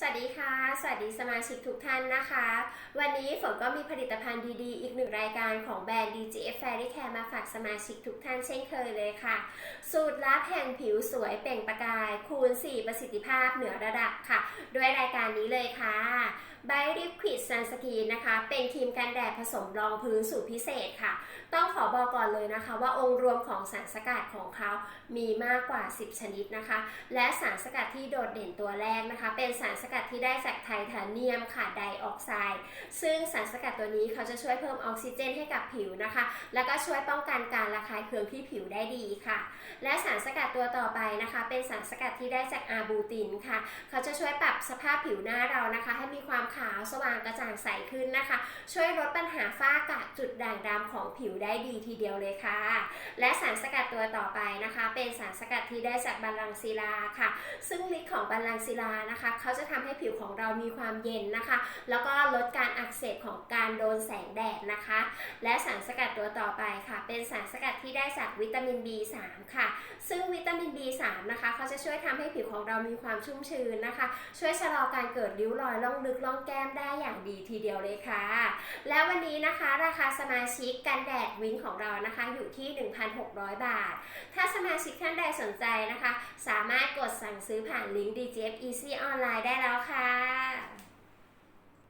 สวัสดีค่ะ สวัสดีสมาชิกทุกท่านนะคะ วันนี้ฝนก็มีผลิตภัณฑ์ดีๆ อีกหนึ่งรายการของแบรนด์ DGF Fairy Care มาฝากสมาชิกทุกท่านเช่นเคยเลยค่ะ สูตรลับแห่งผิวสวยเปล่งประกาย คูณ 4 ประสิทธิภาพเหนือระดับค่ะ ด้วยรายการนี้เลยค่ะ b y Liquid Sunscreen นะคะ เป็นครีมกันแดดผสมรองพื้นสูตรพิเศษค่ะ ต้องขอบอกก่อนเลยนะคะ ว่าองค์รวมของสารสกัดของเขามีมากกว่า 10 ชนิดนะคะ และสารสกัดที่โดดเด่นตัวแรกนะคะ เป็นสารสกัดที่ได้จากไทเทเนียมค่ะไดออกไซด์ซึ่งสารสกัดตัวนี้เขาจะช่วยเพิ่มออกซิเจนให้กับผิวนะคะ แล้วก็ช่วยป้องกันการระคายเคืองที่ผิวได้ดีค่ะ และสารสกัดตัวต่อไปนะคะ เป็นสารสกัดที่ได้จากอาบูตินค่ะ เขาจะช่วยปรับสภาพผิวหน้าเรานะคะ ให้มีความขาวสว่างกระจ่างใสขึ้นนะคะ ช่วยลดปัญหาฝ้ากระจุดด่างดำของผิวได้ดีทีเดียวเลยค่ะ และสารสกัดตัวต่อไปนะคะ เป็นสารสกัดที่ได้จากบัลลังศิลาค่ะ ซึ่งฤทธิ์ของบัลลังศิลานะคะ เขาจะทำให้ผิวของเรามีความเย็นนะคะ แล้วก็ลดการอักเสบของการโดนแสงแดดนะคะ และสารสกัดตัวต่อไปค่ะ เป็นสารสกัดที่ได้จากวิตามิน B3 ค่ะ ซึ่งวิตามิน B3 นะคะ เขาจะช่วยทำให้ผิวของเรามีความชุ่มชื้นนะคะ ช่วยชะลอการเกิดริ้วรอยล่องลึกล่องแก้มได้อย่างดีทีเดียวเลยค่ะ และวันนี้นะคะราคาสมาชิกกันแดดวิ้งของเรานะคะอยู่ที่ 1,600 บาท ถ้าสมาชิกท่านใดสนใจนะคะ สามารถกดสั่งซื้อผ่านลิงก์ DGF Easy Online ได้แล้วค่ะ